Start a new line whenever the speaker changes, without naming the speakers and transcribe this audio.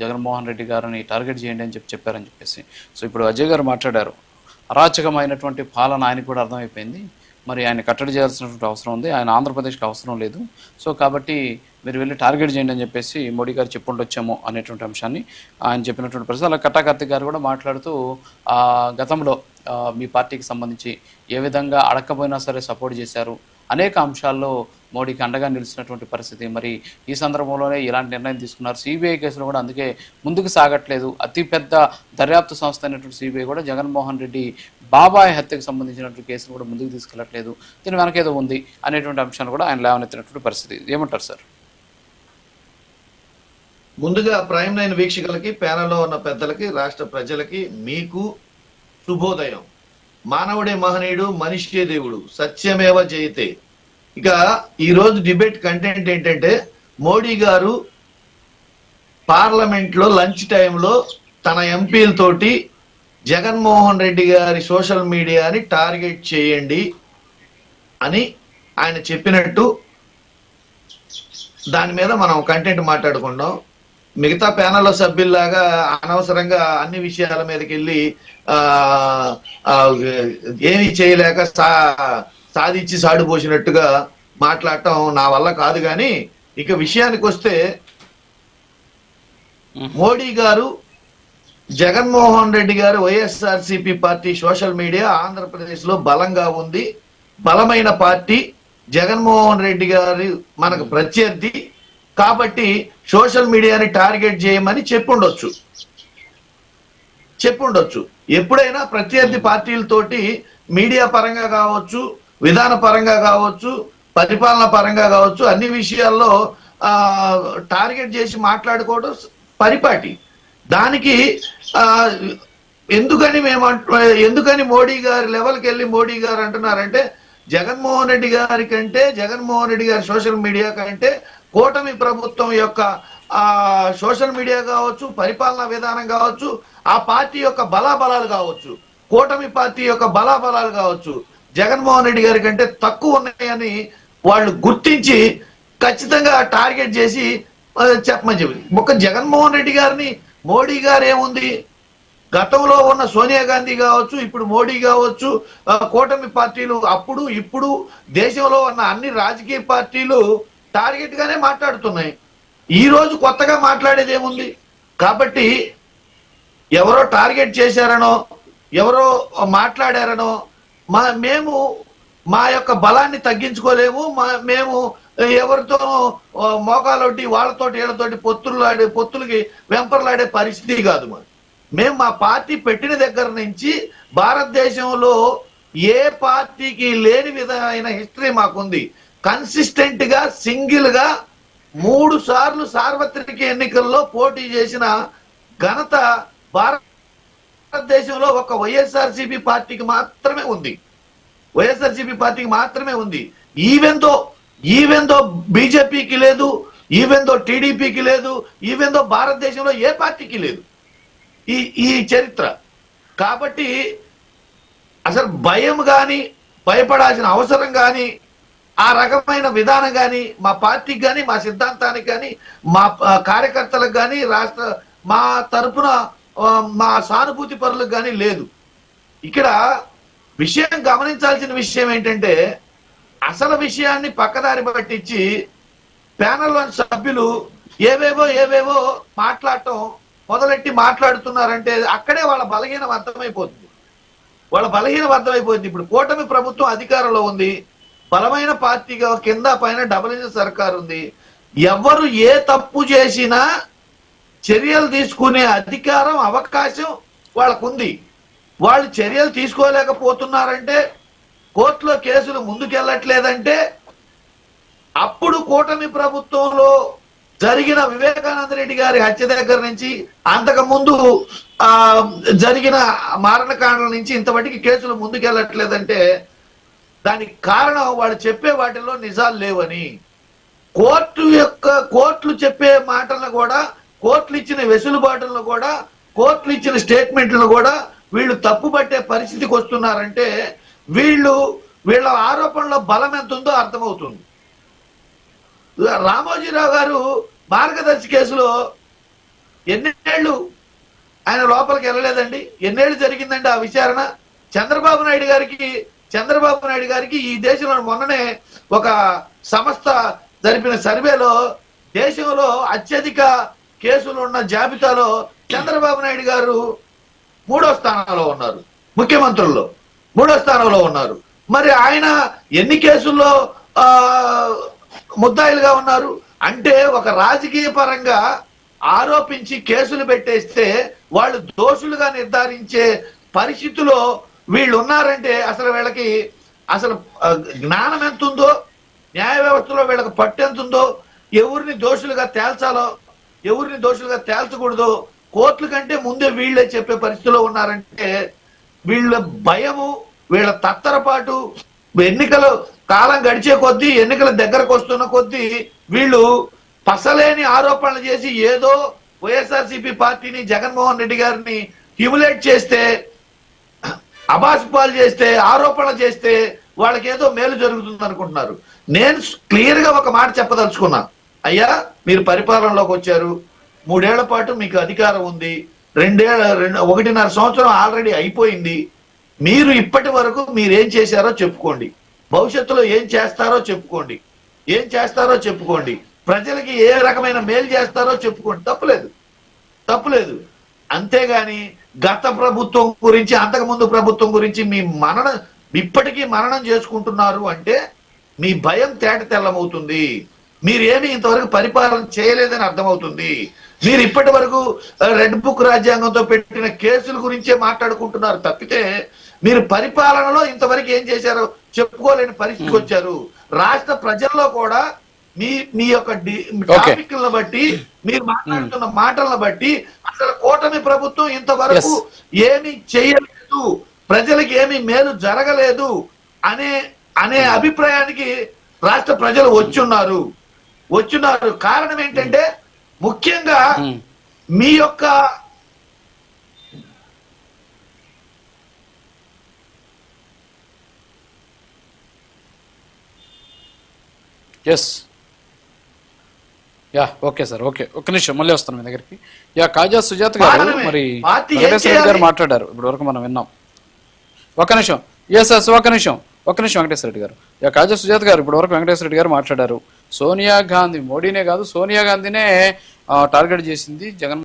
జగన్మోహన్ రెడ్డి గారిని టార్గెట్ చేయండి అని చెప్పి చెప్పారని చెప్పేసి. సో ఇప్పుడు అజయ్ గారు మాట్లాడారు. అరాచకమైనటువంటి పాలన ఆయనకు కూడా అర్థమైపోయింది. మరి ఆయన కట్టడి చేయాల్సినటువంటి అవసరం ఉంది. ఆయన ఆంధ్రప్రదేశ్కి అవసరం లేదు. సో కాబట్టి మీరు వెళ్ళి టార్గెట్ చేయండి అని చెప్పేసి మోడీ గారు చెప్పుండొచ్చేమో అనేటువంటి అంశాన్ని ఆయన చెప్పినటువంటి ప్రశ్న. అలా కట్టాకర్తి గారు కూడా మాట్లాడుతూ గతంలో మీ పార్టీకి సంబంధించి ఏ విధంగా అడక్కపోయినా సరే సపోర్ట్ చేశారు. అనేక అంశాల్లో మోడీకి అండగా నిలిచినటువంటి పరిస్థితి. మరి ఈ సందర్భంలోనే ఇలాంటి నిర్ణయం తీసుకున్నారు. సిబిఐ కేసులు కూడా అందుకే ముందుకు సాగట్లేదు. అతిపెద్ద దర్యాప్తు సంస్థ అయినటువంటి సిబిఐ కూడా జగన్మోహన్ రెడ్డి బాబాయ్ హత్యకు సంబంధించినటువంటి కేసులు కూడా ముందుకు తీసుకెళ్ళట్లేదు. దీని వెనకేదో ఉంది అనేటువంటి అంశాన్ని కూడా ఆయన లేవనెత్తినటువంటి పరిస్థితి. ఏమంటారు సార్?
ముందుగా ప్రైమ్ నైన్ వీక్షకులకి ప్యానల్లో ఉన్న పెద్దలకి రాష్ట్ర ప్రజలకి మీకు శుభోదయం. మానవుడే మహనీయుడు మనిషే దేవుడు. సత్యమేవ జయతే. ఇక ఈ రోజు డిబేట్ కంటెంట్ ఏంటంటే మోడీ గారు పార్లమెంట్లో లంచ్ టైంలో తన ఎంపీలతోటి జగన్మోహన్ రెడ్డి గారి సోషల్ మీడియాని టార్గెట్ చేయండి అని ఆయన చెప్పినట్టు దాని మీద మనం కంటెంట్ మాట్లాడుకుందాం మిగతా ప్యానల్ సభ్యుల్లాగా అనవసరంగా అన్ని విషయాల మీదకి వెళ్ళి ఏమీ చేయలేక సాధించి సాడిపోసినట్టుగా మాట్లాడటం నా వల్ల కాదు కానీ ఇక విషయానికి వస్తే మోడీ గారు జగన్మోహన్ రెడ్డి గారు వైఎస్ఆర్సిపి పార్టీ సోషల్ మీడియా ఆంధ్రప్రదేశ్లో బలంగా ఉంది. బలమైన పార్టీ. జగన్మోహన్ రెడ్డి గారు మనకు ప్రత్యర్థి. కాబట్టి సోషల్ మీడియాని టార్గెట్ చేయమని చెప్పుండొచ్చు. చెప్పుండొచ్చు. ఎప్పుడైనా ప్రత్యర్థి పార్టీలతోటి మీడియా పరంగా కావచ్చు విధాన పరంగా కావచ్చు పరిపాలన పరంగా కావచ్చు అన్ని విషయాల్లో టార్గెట్ చేసి మాట్లాడుకోవడం పరిపాటి. దానికి ఎందుకని మేము అంటు- ఎందుకని మోడీ గారి లెవెల్కి వెళ్ళి మోడీ గారు అంటున్నారంటే జగన్మోహన్ రెడ్డి గారి కంటే జగన్మోహన్ రెడ్డి గారి సోషల్ మీడియా కంటే కూటమి ప్రభుత్వం యొక్క సోషల్ మీడియా కావచ్చు పరిపాలనా విధానం కావచ్చు ఆ పార్టీ యొక్క బలాబలాలు కావచ్చు కూటమి పార్టీ యొక్క బలాబలాలు కావచ్చు జగన్మోహన్ రెడ్డి గారి కంటే తక్కువ ఉన్నాయని వాళ్ళు గుర్తించి ఖచ్చితంగా టార్గెట్ చేసి చెప్పమని చెప్పి. ఒక జగన్మోహన్ రెడ్డి గారిని మోడీ గారు ఏముంది? గతంలో ఉన్న సోనియా గాంధీ కావచ్చు ఇప్పుడు మోడీ కావచ్చు కూటమి పార్టీలు అప్పుడు ఇప్పుడు దేశంలో ఉన్న అన్ని రాజకీయ పార్టీలు టార్గెట్ గానే మాట్లాడుతున్నాయి. ఈ రోజు కొత్తగా మాట్లాడేది ఏముంది? కాబట్టి ఎవరో టార్గెట్ చేశారనో ఎవరో మాట్లాడారనో మా మేము మా యొక్క బలాన్ని తగ్గించుకోలేము. మా మేము ఎవరితో మోకాలోటి వాళ్ళతోటి వీళ్ళతోటి పొత్తులాడే పొత్తులకి వెంపర్లాడే పరిస్థితి కాదు మరి మేము మా పార్టీ పెట్టిన దగ్గర నుంచి భారతదేశంలో ఏ పార్టీకి లేని విధమైన హిస్టరీ మాకుంది. కన్సిస్టెంట్గా సింగిల్గా మూడు సార్లు సార్వత్రిక ఎన్నికల్లో పోటీ చేసిన ఘనత భారత భారతదేశంలో ఒక వైఎస్ఆర్సీపీ పార్టీకి మాత్రమే ఉంది. వైఎస్ఆర్సీపీ పార్టీకి మాత్రమే ఉంది. ఈవెందో ఈవెందో బీజేపీకి లేదు ఈవెన్ దో టీడీపీకి లేదు ఈవెన్ దో భారతదేశంలో ఏ పార్టీకి లేదు. ఈ ఈ చరిత్ర. కాబట్టి అసలు భయం కానీ భయపడాల్సిన అవసరం కానీ ఆ రకమైన విధానం కానీ మా పార్టీకి కానీ మా సిద్ధాంతానికి కానీ మా కార్యకర్తలకు కానీ రాష్ట్ర మా తరపున మా సానుభూతి పరులకు కానీ లేదు. ఇక్కడ విషయం గమనించాల్సిన విషయం ఏంటంటే అసలు విషయాన్ని పక్కదారి పట్టించి ప్యానల్లోని సభ్యులు ఏవేవో ఏవేవో మాట్లాడటం మొదలెట్టి మాట్లాడుతున్నారంటే అక్కడే వాళ్ళ బలహీనం అర్థమైపోతుంది. వాళ్ళ బలహీనం అర్థమైపోతుంది. ఇప్పుడు కూటమి ప్రభుత్వం అధికారంలో ఉంది. బలమైన పార్టీగా కింద పైన డబుల్ ఇంజిన్ సర్కార్ ఉంది ఎవరు ఏ తప్పు చేసినా చర్యలు తీసుకునే అధికారం అవకాశం వాళ్ళకుంది. వాళ్ళు చర్యలు తీసుకోలేకపోతున్నారంటే కోర్టులో కేసులు ముందుకెళ్ళట్లేదంటే అప్పుడు కూటమి ప్రభుత్వంలో జరిగిన వివేకానంద రెడ్డి గారి హత్య దగ్గర నుంచి అంతకు ముందు ఆ జరిగిన మారణకాండల నుంచి ఇంతవరకు కేసులు ముందుకెళ్ళట్లేదంటే దానికి కారణం వాళ్ళు చెప్పే వాటిలో నిజాలు లేవని కోర్టు యొక్క కోర్టులు చెప్పే మాటలను కూడా కోర్టులు ఇచ్చిన వెసులుబాటులను కూడా కోర్టులు ఇచ్చిన స్టేట్మెంట్లను కూడా వీళ్ళు తప్పుపట్టే పరిస్థితికి వస్తున్నారంటే వీళ్ళు వీళ్ళ ఆరోపణలో బలం ఎంత ఉందో అర్థమవుతుంది. రామోజీరావు గారు మార్గదర్శి కేసులో ఎన్నేళ్ళు ఆయన లోపలికి వెళ్ళలేదండి. ఎన్నేళ్ళు జరిగిందండి ఆ విచారణ? చంద్రబాబు నాయుడు గారికి చంద్రబాబు నాయుడు గారికి ఈ దేశంలో మొన్ననే ఒక సంస్థ జరిపిన సర్వేలో దేశంలో అత్యధిక కేసులు ఉన్న జాబితాలో చంద్రబాబు నాయుడు గారు మూడో స్థానంలో ఉన్నారు ముఖ్యమంత్రుల్లో మూడో స్థానంలో ఉన్నారు. మరి ఆయన ఎన్ని కేసుల్లో ముద్దాయిలుగా ఉన్నారు? అంటే ఒక రాజకీయ పరంగా ఆరోపించి కేసులు పెట్టేస్తే వాళ్ళు దోషులుగా నిర్ధారించే పరిస్థితిలో వీళ్ళు ఉన్నారంటే అసలు వీళ్ళకి అసలు జ్ఞానం ఎంత ఉందో న్యాయ వ్యవస్థలో వీళ్ళకి పట్టు ఎంత ఉందో ఎవరిని దోషులుగా తేల్చాలో ఎవరిని దోషులుగా తేల్చకూడదో. కోర్టుల కంటే ముందే వీళ్ళే చెప్పే పరిస్థితిలో ఉన్నారంటే వీళ్ళ భయము వీళ్ళ తత్తరపాటు ఎన్నికలు కాలం గడిచే కొద్దీ ఎన్నికల దగ్గరకు వస్తున్న కొద్దీ వీళ్ళు పసలేని ఆరోపణలు చేసి ఏదో వైఎస్ఆర్సీపీ పార్టీని జగన్మోహన్ రెడ్డి గారిని హ్యూమిలేట్ చేస్తే అబాస్పాలు చేస్తే ఆరోపణలు చేస్తే వాళ్ళకి ఏదో మేలు జరుగుతుంది అనుకుంటున్నారు నేను క్లియర్గా ఒక మాట చెప్పదలుచుకున్నా. అయ్యా మీరు పరిపాలనలోకి వచ్చారు. మూడేళ్ళ పాటు మీకు అధికారం ఉంది. రెండేళ్ళ రెండు ఒకటిన్నర సంవత్సరం ఆల్రెడీ అయిపోయింది. మీరు ఇప్పటి వరకు మీరు ఏం చేశారో చెప్పుకోండి. భవిష్యత్తులో ఏం చేస్తారో చెప్పుకోండి. ఏం చేస్తారో చెప్పుకోండి. ప్రజలకి ఏ రకమైన మేలు చేస్తారో చెప్పుకోండి. తప్పులేదు. తప్పులేదు. అంతేగాని గత ప్రభుత్వం గురించి అంతకుముందు ప్రభుత్వం గురించి మీ మనన ఇప్పటికీ మననం చేసుకుంటున్నారు అంటే మీ భయం తేట తెల్లమవుతుంది. మీరు ఏమి ఇంతవరకు పరిపాలన చేయలేదని అర్థమవుతుంది. మీరు ఇప్పటి వరకు రెడ్ బుక్ రాజ్యాంగంతో పెట్టిన కేసుల గురించే మాట్లాడుకుంటున్నారు తప్పితే మీరు పరిపాలనలో ఇంతవరకు ఏం చేశారో చెప్పుకోలేని పరిస్థితికి వచ్చారు. రాష్ట్ర ప్రజల్లో కూడా మీ మీ యొక్క టాపిక్లను బట్టి మీరు మాట్లాడుతున్న మాటలను బట్టి అసలు కూటమి ప్రభుత్వం ఇంతవరకు ఏమి చేయలేదు. ప్రజలకు ఏమి మేలు జరగలేదు అనే అనే అభిప్రాయానికి రాష్ట్ర ప్రజలు వచ్చున్నారు. వచ్చున్నారు. కారణం ఏంటంటే ముఖ్యంగా. మీ యొక్క
yes yeah okay sir okay ఒక్క నిమిషం మళ్ళీ వస్తాను మీ దగ్గరికి. యా కాజా సుజాత గారు. మరి వెంకటేశ్వర గారు? మాట్లాడారు. ఇప్పుడు వరకు మనం విన్నాం. ఒక్క నిమిషం. ఎస్ ఎస్ ఒక్క నిమిషం. ఒక్క నిమిషం వెంకటేశ్వర రెడ్డి గారు. యా కాజా సుజాత గారు ఇప్పుడు వరకు వెంకటేశ్వర రెడ్డి గారు మాట్లాడారు. సోనియా గాంధీ మోడీనే కాదు సోనియా గాంధీనే టార్గెట్ చేసింది జగన్